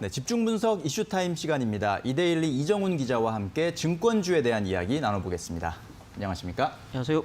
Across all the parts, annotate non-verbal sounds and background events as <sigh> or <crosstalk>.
네, 집중 분석 이슈 타임 시간입니다. 이데일리 이정훈 기자와 함께 증권주에 대한 이야기 나눠보겠습니다. 안녕하십니까? 안녕하세요.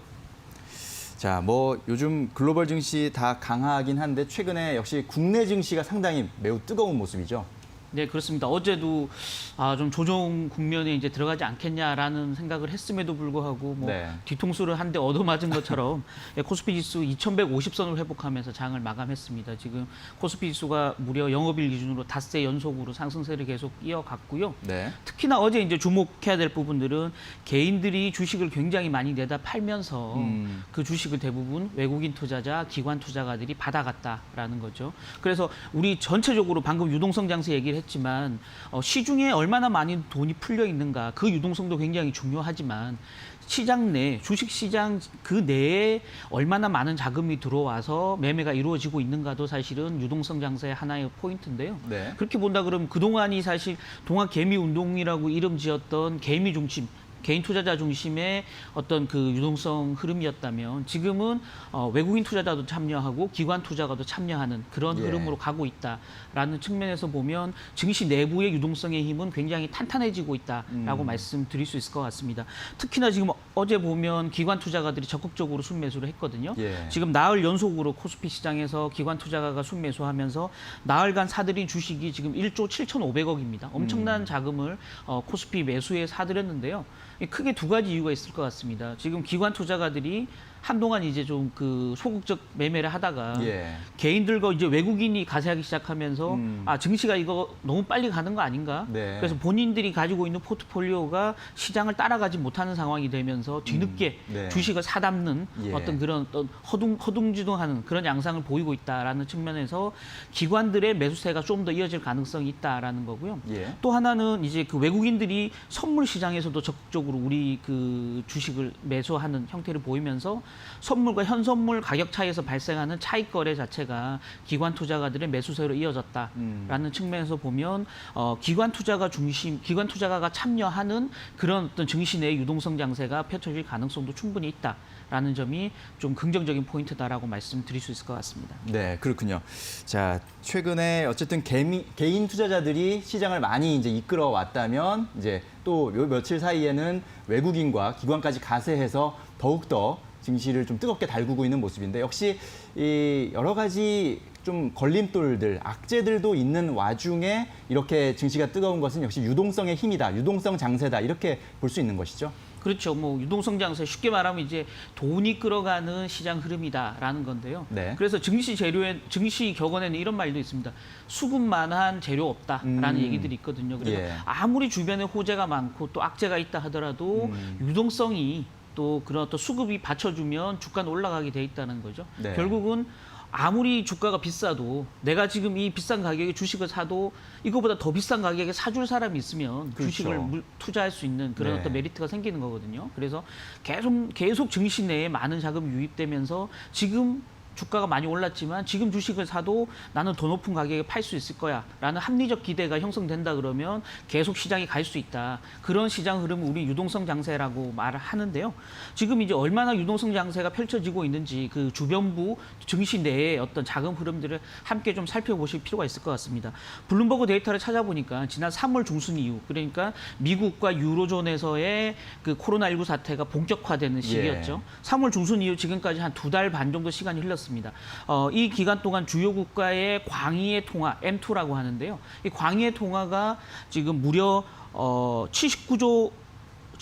자, 뭐 요즘 글로벌 증시 다 강하긴 한데 최근에 역시 국내 증시가 상당히 매우 뜨거운 모습이죠. 네, 그렇습니다. 어제도 아, 좀 조정 국면에 이제 들어가지 않겠냐라는 생각을 했음에도 불구하고 뭐 네. 뒤통수를 한 대 얻어맞은 것처럼 <laughs> 예, 코스피 지수 2150선을 회복하면서 장을 마감했습니다. 지금 코스피 지수가 무려 영업일 기준으로 닷새 연속으로 상승세를 계속 이어갔고요. 네. 특히나 어제 이제 주목해야 될 부분들은 개인들이 주식을 굉장히 많이 내다 팔면서 음. 그 주식을 대부분 외국인 투자자, 기관 투자가들이 받아갔다라는 거죠. 그래서 우리 전체적으로 방금 유동성 장세 얘기를 했지만 어, 시중에 얼마나 많이 돈이 풀려 있는가 그 유동성도 굉장히 중요하지만 시장 내 주식 시장 그 내에 얼마나 많은 자금이 들어와서 매매가 이루어지고 있는가도 사실은 유동성 장세의 하나의 포인트인데요. 네. 그렇게 본다 그러면 그동안이 사실 동학 개미 운동이라고 이름 지었던 개미 중심 개인 투자자 중심의 어떤 그 유동성 흐름이었다면 지금은 어, 외국인 투자자도 참여하고 기관 투자가도 참여하는 그런 예. 흐름으로 가고 있다라는 측면에서 보면 증시 내부의 유동성의 힘은 굉장히 탄탄해지고 있다라고 음. 말씀드릴 수 있을 것 같습니다. 특히나 지금 어제 보면 기관 투자가들이 적극적으로 순매수를 했거든요. 예. 지금 나흘 연속으로 코스피 시장에서 기관 투자가가 순매수하면서 나흘간 사들인 주식이 지금 1조 7,500억입니다. 엄청난 자금을 어, 코스피 매수에 사들였는데요. 이 크게 두 가지 이유가 있을 것 같습니다. 지금 기관 투자가들이 한동안 이제 좀 그 소극적 매매를 하다가 예. 개인들과 이제 외국인이 가세하기 시작하면서 음. 아 증시가 이거 너무 빨리 가는 거 아닌가? 네. 그래서 본인들이 가지고 있는 포트폴리오가 시장을 따라가지 못하는 상황이 되면서 뒤늦게 음. 네. 주식을 사담는 예. 어떤 그런 어떤 허둥 허둥지둥하는 그런 양상을 보이고 있다라는 측면에서 기관들의 매수세가 좀 더 이어질 가능성이 있다라는 거고요. 예. 또 하나는 이제 그 외국인들이 선물 시장에서도 적극적으로 우리 그 주식을 매수하는 형태를 보이면서 선물과 현선물 가격 차이에서 발생하는 차익 거래 자체가 기관 투자가들의 매수세로 이어졌다라는 음. 측면에서 보면 어, 기관 투자가 중심, 기관 투자가가 참여하는 그런 어떤 증시 내의 유동성 장세가 펼쳐질 가능성도 충분히 있다라는 점이 좀 긍정적인 포인트다라고 말씀드릴 수 있을 것 같습니다. 네, 그렇군요. 자, 최근에 어쨌든 개미, 개인 투자자들이 시장을 많이 이제 이끌어 왔다면 이제 또 요 며칠 사이에는 외국인과 기관까지 가세해서 더욱더 증시를 좀 뜨겁게 달구고 있는 모습인데 역시 이 여러 가지 좀 걸림돌들, 악재들도 있는 와중에 이렇게 증시가 뜨거운 것은 역시 유동성의 힘이다, 유동성 장세다 이렇게 볼 수 있는 것이죠. 그렇죠. 뭐 유동성 장세 쉽게 말하면 이제 돈이 끌어가는 시장 흐름이다라는 건데요. 네. 그래서 증시 재료에 증시 격언에는 이런 말도 있습니다. 수급만한 재료 없다라는 음. 얘기들이 있거든요. 그래서 예. 아무리 주변에 호재가 많고 또 악재가 있다 하더라도 음. 유동성이 또 그런 또 수급이 받쳐주면 주가는 올라가게 돼 있다는 거죠. 네. 결국은 아무리 주가가 비싸도 내가 지금 이 비싼 가격에 주식을 사도 이거보다 더 비싼 가격에 사줄 사람이 있으면 그렇죠. 주식을 물- 투자할 수 있는 그런 네. 어떤 메리트가 생기는 거거든요. 그래서 계속 계속 증시 내에 많은 자금이 유입되면서 지금 주가가 많이 올랐지만 지금 주식을 사도 나는 더 높은 가격에 팔 수 있을 거야 라는 합리적 기대가 형성된다 그러면 계속 시장이 갈 수 있다. 그런 시장 흐름을 우리 유동성 장세라고 말을 하는데요. 지금 이제 얼마나 유동성 장세가 펼쳐지고 있는지 그 주변부 증시 내의 어떤 자금 흐름들을 함께 좀 살펴보실 필요가 있을 것 같습니다. 블룸버그 데이터를 찾아보니까 지난 3월 중순 이후 그러니까 미국과 유로존에서의 그 코로나19 사태가 본격화되는 시기였죠. 3월 중순 이후 지금까지 한 두 달 반 정도 시간이 흘렀습니다. 어, 이 기간 동안 주요 국가의 광의의 통화 M2라고 하는데요. 이 광의의 통화가 지금 무려 어, 79조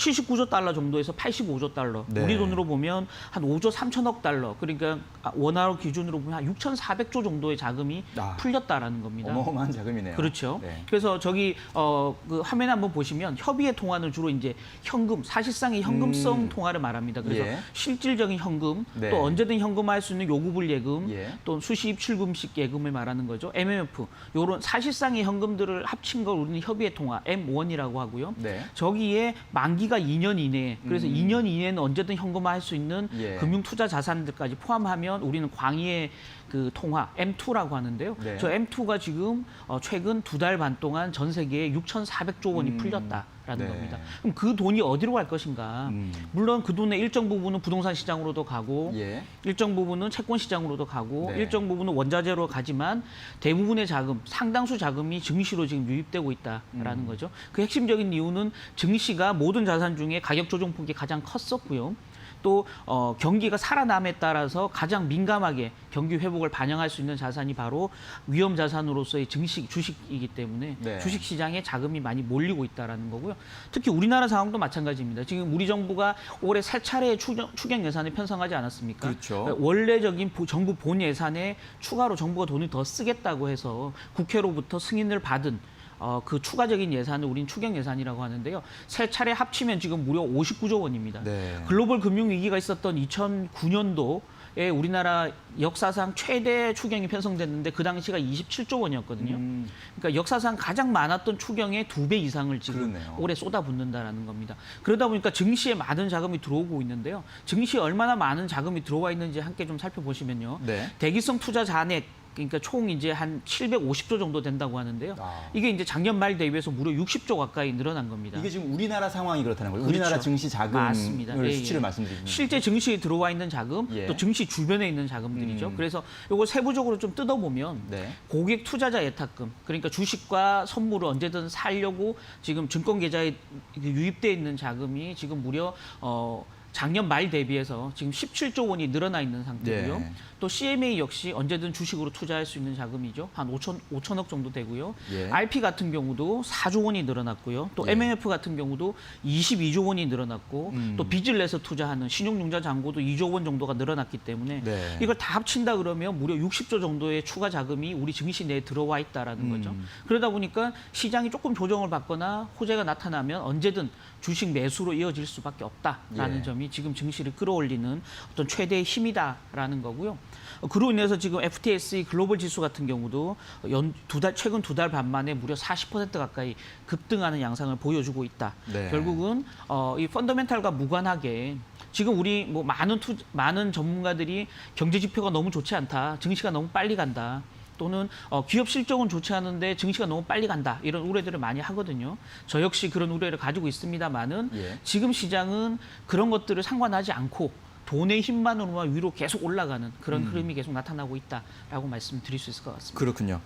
79조 달러 정도에서 85조 달러. 네. 우리 돈으로 보면 한 5조 3천억 달러. 그러니까 원화로 기준으로 보면 한 6,400조 정도의 자금이 아. 풀렸다라는 겁니다. 어마어마한 자금이네요. 그렇죠. 네. 그래서 저기 어 그 화면에 한번 보시면 협의의 통화는 주로 이제 현금, 사실상의 현금성 음. 통화를 말합니다. 그래서 예. 실질적인 현금, 네. 또 언제든 현금화할 수 있는 요구불 예금, 예. 또 수시입 출금식 예금을 말하는 거죠. MMF. 요런 사실상의 현금들을 합친 걸 우리는 협의의 통화 M1이라고 하고요. 네. 저기에 만기 가 2년 이내에 그래서 음. 2년 이내는 언제든 현금화할 수 있는 예. 금융 투자 자산들까지 포함하면 우리는 광의의 그 통화 M2라고 하는데요. 네. 저 M2가 지금 어, 최근 두 달 반 동안 전 세계에 6,400조 원이 음. 풀렸다 라는 네. 겁니다. 그럼 그 돈이 어디로 갈 것인가? 음. 물론 그 돈의 일정 부분은 부동산 시장으로도 가고 예. 일정 부분은 채권 시장으로도 가고 네. 일정 부분은 원자재로 가지만 대부분의 자금, 상당수 자금이 증시로 지금 유입되고 있다라는 음. 거죠. 그 핵심적인 이유는 증시가 모든 자산 중에 가격 조정 폭이 가장 컸었고요. 또 어, 경기가 살아남에 따라서 가장 민감하게 경기 회복을 반영할 수 있는 자산이 바로 위험 자산으로서의 증시 주식이기 때문에 네. 주식 시장에 자금이 많이 몰리고 있다라는 거고요. 특히 우리나라 상황도 마찬가지입니다. 지금 우리 정부가 올해 세 차례 추경, 추경 예산을 편성하지 않았습니까? 그렇죠. 원래적인 보- 정부 본 예산에 추가로 정부가 돈을 더 쓰겠다고 해서 국회로부터 승인을 받은 어, 그 추가적인 예산을 우린 추경 예산이라고 하는데요. 세 차례 합치면 지금 무려 59조 원입니다. 네. 글로벌 금융 위기가 있었던 2009년도 에 우리나라 역사상 최대 추경이 편성됐는데 그 당시가 27조 원이었거든요. 음, 그러니까 역사상 가장 많았던 추경의 두 배 이상을 지금 그러네요. 올해 쏟아붓는다라는 겁니다. 그러다 보니까 증시에 많은 자금이 들어오고 있는데요. 증시에 얼마나 많은 자금이 들어와 있는지 함께 좀 살펴보시면요. 네. 대기성 투자 잔액 그러니까 총 이제 한 750조 정도 된다고 하는데요. 아. 이게 이제 작년 말 대비해서 무려 60조 가까이 늘어난 겁니다. 이게 지금 우리나라 상황이 그렇다는 거예요. 그렇죠. 우리나라 증시 자금을 맞습니다. 예, 수치를 예. 말씀드리는 실제 증시에 들어와 있는 자금, 예. 또 증시 주변에 있는 자금들이죠. 음. 그래서 이거 세부적으로 좀 뜯어보면 네. 고객 투자자 예탁금, 그러니까 주식과 선물을 언제든 살려고 지금 증권 계좌에 유입돼 있는 자금이 지금 무려 어 작년 말 대비해서 지금 17조 원이 늘어나 있는 상태고요. 네. 또 CMA 역시 언제든 주식으로 투자할 수 있는 자금이죠. 한 5천 5천억 정도 되고요. 예. RP 같은 경우도 4조 원이 늘어났고요. 또 예. MMF 같은 경우도 22조 원이 늘어났고 음. 또 빚을 내서 투자하는 신용융자 잔고도 2조 원 정도가 늘어났기 때문에 네. 이걸 다 합친다 그러면 무려 60조 정도의 추가 자금이 우리 증시 내에 들어와 있다라는 음. 거죠. 그러다 보니까 시장이 조금 조정을 받거나 호재가 나타나면 언제든 주식 매수로 이어질 수밖에 없다라는 예. 점이 지금 증시를 끌어올리는 어떤 최대의 힘이다라는 거고요. 어, 그로 인해서 지금 FTSE 글로벌 지수 같은 경우도 연 두 달 최근 두 달 반 만에 무려 40% 가까이 급등하는 양상을 보여주고 있다. 네. 결국은 어, 이 펀더멘탈과 무관하게 지금 우리 뭐 많은 투 많은 전문가들이 경제 지표가 너무 좋지 않다. 증시가 너무 빨리 간다. 또는 어, 기업 실적은 좋지 않은데 증시가 너무 빨리 간다 이런 우려들을 많이 하거든요. 저 역시 그런 우려를 가지고 있습니다만은 예. 지금 시장은 그런 것들을 상관하지 않고 돈의 힘만으로만 위로 계속 올라가는 그런 음. 흐름이 계속 나타나고 있다라고 말씀드릴 수 있을 것 같습니다. 그렇군요.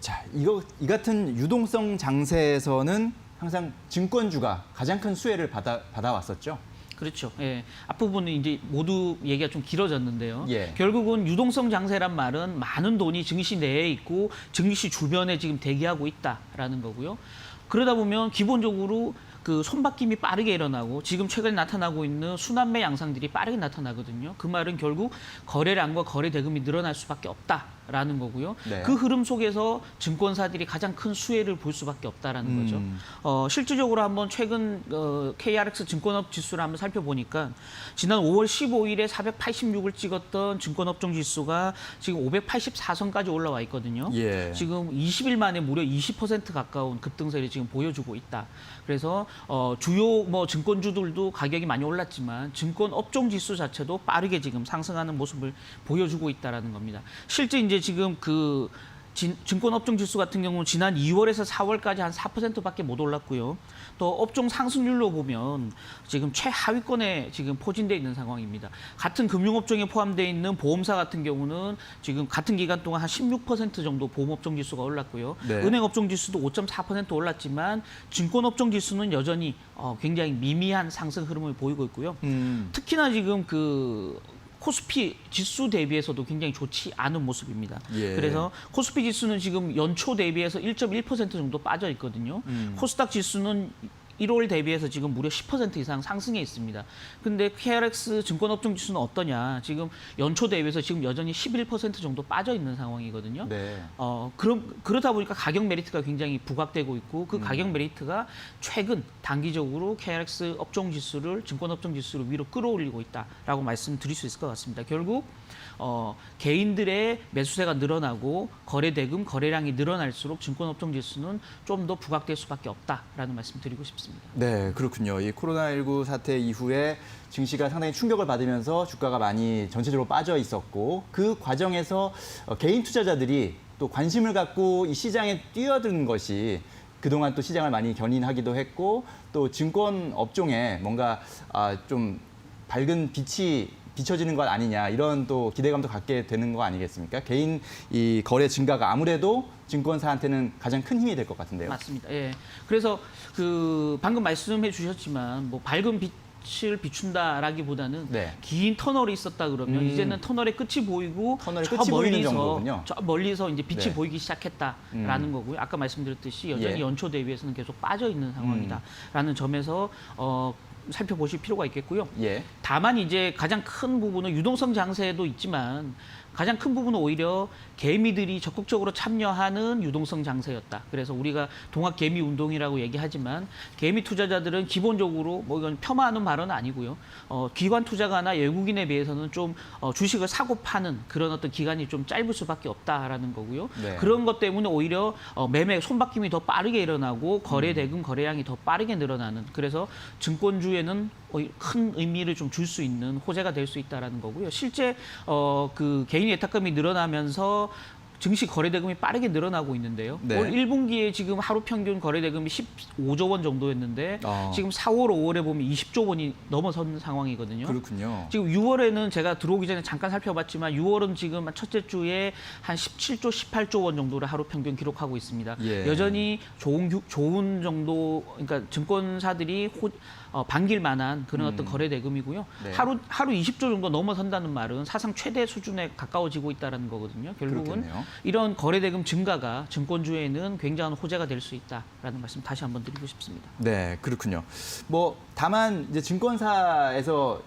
자, 이거 이 같은 유동성 장세에서는 항상 증권주가 가장 큰 수혜를 받아 받아왔었죠. 그렇죠. 예. 앞부분은 이제 모두 얘기가 좀 길어졌는데요. 예. 결국은 유동성 장세란 말은 많은 돈이 증시 내에 있고 증시 주변에 지금 대기하고 있다라는 거고요. 그러다 보면 기본적으로 그 손바뀜이 빠르게 일어나고 지금 최근에 나타나고 있는 순환매 양상들이 빠르게 나타나거든요. 그 말은 결국 거래량과 거래 대금이 늘어날 수밖에 없다 라는 거고요. 네. 그 흐름 속에서 증권사들이 가장 큰 수혜를 볼 수밖에 없다라는 거죠. 음. 어, 실질적으로 한번 최근 어, KRX 증권업 지수를 한번 살펴보니까 지난 5월 15일에 486을 찍었던 증권업종 지수가 지금 584선까지 올라와 있거든요. 예. 지금 20일 만에 무려 20% 가까운 급등세를 지금 보여주고 있다. 그래서 어, 주요 뭐 증권주들도 가격이 많이 올랐지만 증권 업종 지수 자체도 빠르게 지금 상승하는 모습을 보여주고 있다라는 겁니다. 실제 이제 지금 그 진- 증권 업종 지수 같은 경우는 지난 2월에서 4월까지 한 4%밖에 못 올랐고요. 또 업종 상승률로 보면 지금 최하위권에 지금 포진돼 있는 상황입니다. 같은 금융업종에 포함되어 있는 보험사 같은 경우는 지금 같은 기간 동안 한 16% 정도 보험업종 지수가 올랐고요. 네. 은행업종 지수도 5.4% 올랐지만 증권업종 지수는 여전히 어, 굉장히 미미한 상승 흐름을 보이고 있고요. 음. 특히나 지금 그 코스피 지수 대비해서도 굉장히 좋지 않은 모습입니다. 예. 그래서 코스피 지수는 지금 연초 대비해서 1.1% 정도 빠져 있거든요. 음. 코스닥 지수는 1월 대비해서 지금 무려 10% 이상 상승해 있습니다. 근데 KRX 증권업종 지수는 어떠냐? 지금 연초 대비해서 지금 여전히 11% 정도 빠져 있는 상황이거든요. 네. 어, 그럼 그러다 보니까 가격 메리트가 굉장히 부각되고 있고 음. 그 가격 메리트가 최근 단기적으로 KRX 업종 지수를 증권 업종 지수를 위로 끌어올리고 있다라고 말씀드릴 수 있을 것 같습니다. 결국 어, 개인들의 매수세가 늘어나고 거래 대금, 거래량이 늘어날수록 증권 업종 지수는 좀 더 부각될 수밖에 없다라는 말씀 드리고 싶습니다. 싶습니다. 네, 그렇군요. 이 코로나19 사태 이후에 증시가 상당히 충격을 받으면서 주가가 많이 전체적으로 빠져 있었고 그 과정에서 어, 개인 투자자들이 또 관심을 갖고 이 시장에 뛰어드는 것이 그동안 또 시장을 많이 견인하기도 했고 또 증권 업종에 뭔가 아, 좀 밝은 빛이 비춰지는 것 아니냐 이런 또 기대감도 갖게 되는 거 아니겠습니까? 개인 이 거래 증가가 아무래도 증권사한테는 가장 큰 힘이 될 것 같은데요. 맞습니다. 예. 그래서 그 방금 말씀해 주셨지만 뭐 밝은 빛을 비춘다라기보다는 네. 긴 터널이 있었다 그러면 음. 이제는 터널의 끝이 보이고 터널의 저 끝이 멀리서. 저 멀리서 이제 빛이 네. 음. 보이기 시작했다라는 거고요. 아까 말씀드렸듯이 여전히 예. 음. 연초 대비해서는 계속 빠져 있는 상황이다라는 점에서 어 살펴보실 필요가 있겠고요. 예. 다만 이제 가장 큰 부분은 유동성 장세도 있지만 가장 큰 부분은 오히려 개미들이 적극적으로 참여하는 유동성 장세였다. 그래서 우리가 동학 개미 운동이라고 얘기하지만 개미 투자자들은 기본적으로 뭐 이건 폄하하는 말은 아니고요. 어, 기관 투자가나 외국인에 비해서는 좀 어, 주식을 사고 파는 그런 어떤 기간이 좀 짧을 수밖에 없다라는 거고요. 네. 그런 것 때문에 오히려 어, 매매 손바뀜이 더 빠르게 일어나고 거래 음. 대금 거래량이 더 빠르게 늘어나는 그래서 증권주에는 큰 의미를 좀 줄 수 있는 호재가 될 수 있다라는 거고요. 실제 어, 그 개인 예탁금이 늘어나면서 증시 거래 대금이 빠르게 늘어나고 있는데요. 네. 올 1분기에 지금 하루 평균 거래 대금이 15조 원 정도였는데 어. 지금 4월, 5월에 보면 20조 원이 넘어선 상황이거든요. 그렇군요. 지금 6월에는 제가 들어오기 전에 잠깐 살펴봤지만 6월은 지금 첫째 주에 한 17조, 18조 원 정도를 하루 평균 기록하고 있습니다. 예. 여전히 좋은 규- 좋은 정도 그러니까 증권사들이 호, 어, 반길 만한 그런 어떤 거래 대금이고요. 음. 네. 하루 하루 20조 정도 넘어선다는 말은 사상 최대 수준에 가까워지고 있다라는 거거든요. 결국은 그렇겠네요. 이런 거래 대금 증가가 증권주에는 굉장한 호재가 될 수 있다라는 말씀 다시 한번 드리고 싶습니다. 네, 그렇군요. 뭐 다만 이제 증권사에서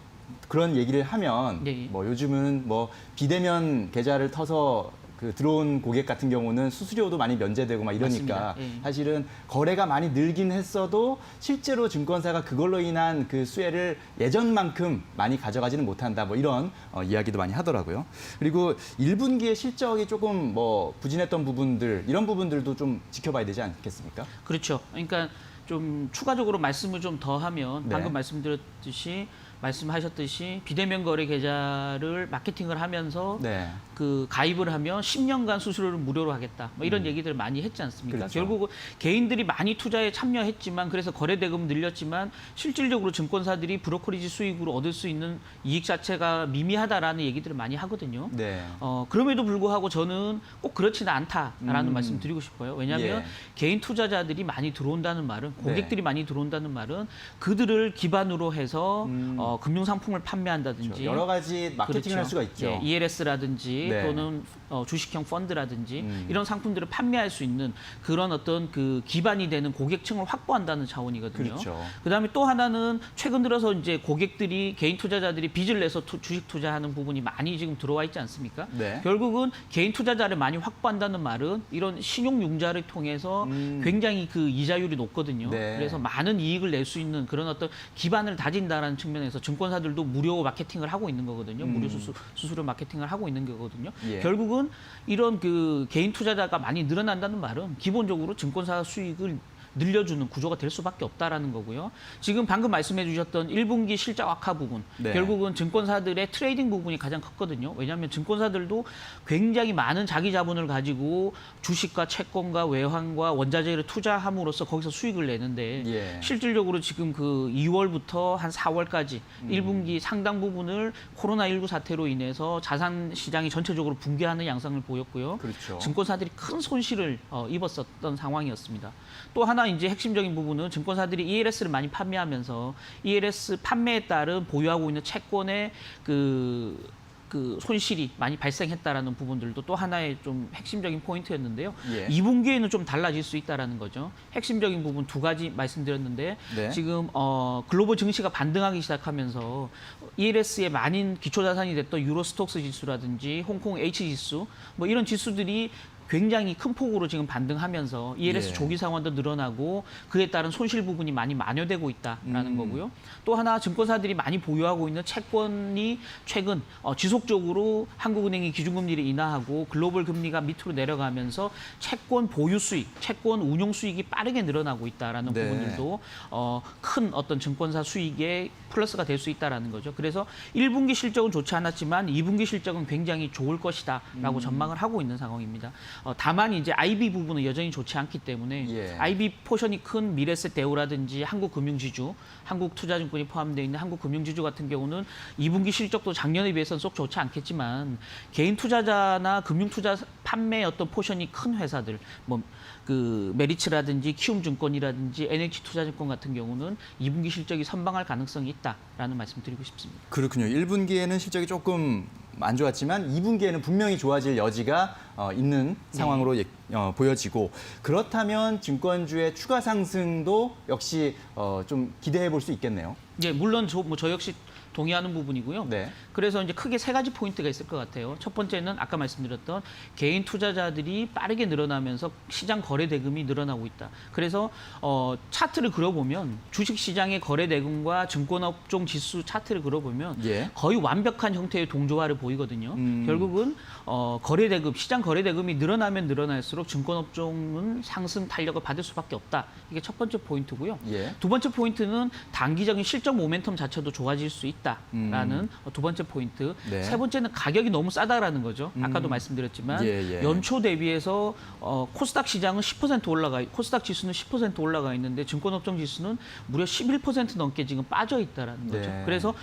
그런 얘기를 하면 네. 뭐 요즘은 뭐 비대면 계좌를 터서 그 들어온 고객 같은 경우는 수수료도 많이 면제되고 막 이러니까. 예. 사실은 거래가 많이 늘긴 했어도 실제로 증권사가 그걸로 인한 그 수혜를 예전만큼 많이 가져가지는 못한다 뭐 이런 어, 이야기도 많이 하더라고요. 그리고 1분기의 실적이 조금 뭐 부진했던 부분들 이런 부분들도 좀 지켜봐야 되지 않겠습니까? 그렇죠. 그러니까 좀 추가적으로 말씀을 좀 더 하면 네. 방금 말씀드렸듯이 말씀하셨듯이 비대면 거래 계좌를 마케팅을 하면서 네. 그 가입을 하면 10년간 수수료를 무료로 하겠다. 뭐 이런 얘기들 많이 했지 않습니까? 음. 그렇죠. 결국 개인들이 많이 투자에 참여했지만 그래서 거래 대금 늘렸지만 실질적으로 증권사들이 브로커리지 수익으로 얻을 수 있는 이익 자체가 미미하다라는 얘기들을 많이 하거든요. 네. 어, 그럼에도 불구하고 저는 꼭 그렇지는 않다라는 음. 말씀 드리고 싶어요. 왜냐하면 예. 개인 투자자들이 많이 들어온다는 말은 고객들이 많이 들어온다는 말은 그들을 기반으로 해서 음. 어, 금융 상품을 판매한다든지 그렇죠. 여러 가지 마케팅을 할 수가 있죠. 예, ELS라든지 네. 또는 어, 주식형 펀드라든지 음. 이런 상품들을 판매할 수 있는 그런 어떤 그 기반이 되는 고객층을 확보한다는 차원이거든요. 그렇죠. 그다음에 또 하나는 최근 들어서 이제 고객들이 개인 투자자들이 빚을 내서 투- 주식 투자하는 부분이 많이 지금 들어와 있지 않습니까? 네. 결국은 개인 투자자를 많이 확보한다는 말은 이런 신용 융자를 통해서 음. 굉장히 그 이자율이 높거든요. 네. 그래서 많은 이익을 낼 수 있는 그런 어떤 기반을 다진다라는 측면에서 증권사들도 무료 마케팅을 하고 있는 거거든요. 음. 무료 수수, 수수료 마케팅을 하고 있는 거거든요. 예. 결국은 이런 그 개인 투자자가 많이 늘어난다는 말은 기본적으로 증권사 수익을 늘려주는 구조가 될 수밖에 없다라는 거고요. 지금 방금 말씀해 주셨던 1분기 실적 악화 부분, 네. 결국은 증권사들의 트레이딩 부분이 가장 컸거든요. 왜냐하면 증권사들도 굉장히 많은 자기 자본을 가지고 주식과 채권과 외환과 원자재를 투자함으로써 거기서 수익을 내는데 예. 실질적으로 지금 그 2월부터 한 4월까지 음. 1분기 상당 부분을 코로나19 사태로 인해서 자산 시장이 전체적으로 붕괴하는 양상을 보였고요. 그렇죠. 증권사들이 큰 손실을 어, 입었었던 상황이었습니다. 또 하나 이제 핵심적인 부분은 증권사들이 ELS를 많이 판매하면서 ELS 판매에 따른 보유하고 있는 채권의 그, 그 손실이 많이 발생했다라는 부분들도 또 하나의 좀 핵심적인 포인트였는데요. 예. 2분기에는 좀 달라질 수 있다라는 거죠. 핵심적인 부분 두 가지 말씀드렸는데 네. 지금 어, 글로벌 증시가 반등하기 시작하면서 ELS의 많은 기초 자산이 됐던 유로스톡스 지수라든지 홍콩 H 지수 뭐 이런 지수들이 굉장히 큰 폭으로 지금 반등하면서 ELS 예. 조기 상환도 늘어나고 그에 따른 손실 부분이 많이 만회되고 있다라는 음. 거고요. 또 하나 증권사들이 많이 보유하고 있는 채권이 최근 어, 지속적으로 한국은행이 기준금리를 인하하고 글로벌 금리가 밑으로 내려가면서 채권 보유 수익, 채권 운용 수익이 빠르게 늘어나고 있다라는 네. 부분들도 어, 큰 어떤 증권사 수익에 플러스가 될 수 있다라는 거죠. 그래서 1분기 실적은 좋지 않았지만 2분기 실적은 굉장히 좋을 것이다라고 전망을 하고 있는 상황입니다. 어, 다만 이제 IB 부분은 여전히 좋지 않기 때문에 예. IB 포션이 큰 미래세 대우라든지 한국금융지주, 한국투자증권이 포함되어 있는 한국금융지주 같은 경우는 2분기 실적도 작년에 비해서는 쏙 좋지 않겠지만 개인 투자자나 금융투자 판매 어떤 포션이 큰 회사들, 뭐 그 메리츠라든지 키움증권이라든지 NH투자증권 같은 경우는 2분기 실적이 선방할 가능성이 있다라는 말씀드리고 싶습니다. 그렇군요. 1분기에는 실적이 조금 안 좋았지만 2분기에는 분명히 좋아질 여지가 어, 있는 상황으로 예- 어, 보여지고 그렇다면 증권주의 추가 상승도 역시 어, 좀 기대해 볼 수 있겠네요. 예, 물론 저, 뭐 저 역시 동의하는 부분이고요. 네. 그래서 이제 크게 세 가지 포인트가 있을 것 같아요. 첫 번째는 아까 말씀드렸던 개인 투자자들이 빠르게 늘어나면서 시장 거래 대금이 늘어나고 있다. 그래서 어, 차트를 그려보면 주식 시장의 거래 대금과 증권업종 지수 차트를 그려보면 예. 거의 완벽한 형태의 동조화를 보이거든요. 음. 결국은 어, 거래 대금, 시장 거래 대금이 늘어나면 늘어날수록 증권업종은 상승 탄력을 받을 수밖에 없다. 이게 첫 번째 포인트고요. 예. 두 번째 포인트는 단기적인 실적 모멘텀 자체도 좋아질 수 있다 라는 어, 두 번째 포인트. 음. 네. 세 번째는 가격이 너무 싸다라는 거죠. 아까도 음. 말씀드렸지만 예, 예. 연초 대비해서 어, 코스닥 시장은 10% 올라가 코스닥 지수는 10% 올라가 있는데 증권업종 지수는 무려 11% 넘게 지금 빠져 있다라는 거죠. 네. 그래서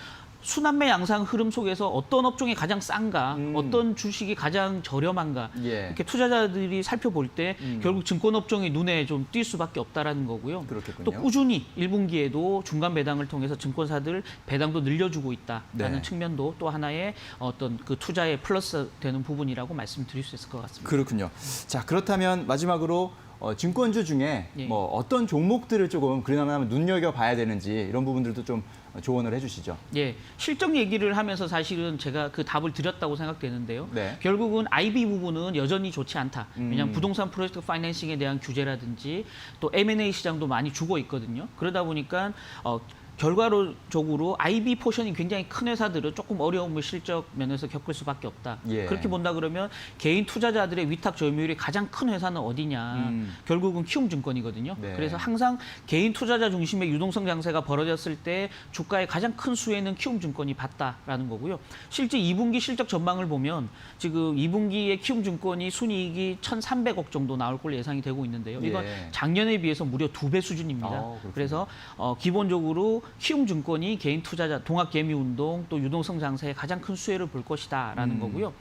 순환매 양상 흐름 속에서 어떤 업종이 가장 싼가, 음. 어떤 주식이 가장 저렴한가 예. 이렇게 투자자들이 살펴볼 때 음. 결국 증권 업종이 눈에 좀 띌 수밖에 없다라는 거고요. 그렇겠군요. 또 꾸준히 1분기에도 중간 배당을 통해서 증권사들 배당도 늘려주고 있다라는 네. 측면도 또 하나의 어떤 그 투자에 플러스 되는 부분이라고 말씀드릴 수 있을 것 같습니다. 그렇군요. 자 그렇다면 마지막으로 어, 증권주 중에 예. 뭐 어떤 종목들을 조금 그나마 눈여겨 봐야 되는지 이런 부분들도 좀 조언을 해주시죠. 예, 실적 얘기를 하면서 사실은 제가 그 답을 드렸다고 생각되는데요. 네. 결국은 IB 부분은 여전히 좋지 않다. 왜냐하면 음. 부동산 프로젝트 파이낸싱에 대한 규제라든지 또 M&A 시장도 많이 죽어 있거든요. 그러다 보니까 어, 결과적으로 IB 포션이 굉장히 큰 회사들은 조금 어려움을 실적 면에서 겪을 수밖에 없다. 예. 그렇게 본다 그러면 개인 투자자들의 위탁 점유율이 가장 큰 회사는 어디냐? 음. 결국은 키움증권이거든요. 네. 그래서 항상 개인 투자자 중심의 유동성 장세가 벌어졌을 때 주가의 가장 큰 수혜는 키움증권이 봤다라는 거고요. 실제 2분기 실적 전망을 보면 지금 2분기에 키움증권이 순이익이 1,300억 정도 나올 걸로 예상이 되고 있는데요. 이건 예. 작년에 비해서 무려 두 배 수준입니다. 아. 그래서 어, 기본적으로 키움증권이 개인 투자자 동학개미운동 또 유동성 장세에 가장 큰 수혜를 볼 것이다라는 음. 거고요.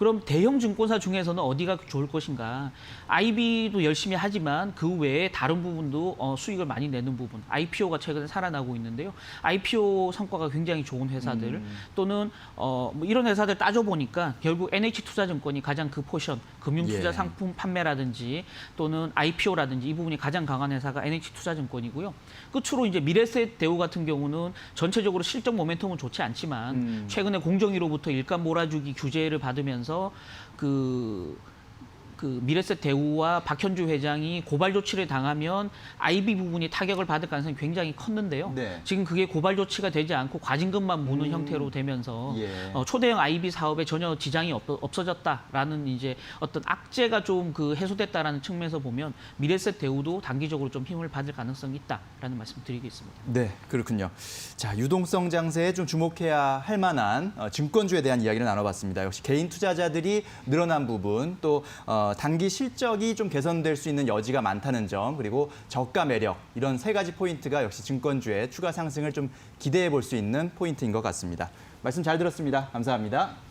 그럼 대형 증권사 중에서는 어디가 좋을 것인가? IB도 열심히 하지만 그 외에 다른 부분도 어, 수익을 많이 내는 부분. IPO가 최근에 살아나고 있는데요. IPO 성과가 굉장히 좋은 회사들 음. 또는 어, 뭐 이런 회사들 따져 보니까 결국 NH투자증권이 가장 그 포션 금융투자 예. 상품 판매라든지 또는 IPO라든지 이 부분이 가장 강한 회사가 NH투자증권이고요. 끝으로 이제 미래세 대우 같은 경우는 전체적으로 실적 모멘텀은 좋지 않지만 음. 최근에 공정위로부터 일감 몰아주기 규제를 받으면서 그, 그 미래세 대우와 박현주 회장이 고발 조치를 당하면 IB 부분이 타격을 받을 가능성이 굉장히 컸는데요. 네. 지금 그게 고발 조치가 되지 않고 과징금만 무는 음. 형태로 되면서 예. 어, 초대형 IB 사업에 전혀 지장이 없, 없어졌다라는 이제 어떤 악재가 좀 그 해소됐다라는 측면에서 보면 미래세 대우도 단기적으로 좀 힘을 받을 가능성이 있다라는 말씀 드리겠습니다. 네, 그렇군요. 자, 유동성 장세에 좀 주목해야 할 만한 어, 증권주에 대한 이야기를 나눠봤습니다. 역시 개인 투자자들이 늘어난 부분, 또 어, 단기 실적이 좀 개선될 수 있는 여지가 많다는 점, 그리고 저가 매력 이런 세 가지 포인트가 역시 증권주의 추가 상승을 좀 기대해 볼 수 있는 포인트인 것 같습니다. 말씀 잘 들었습니다. 감사합니다.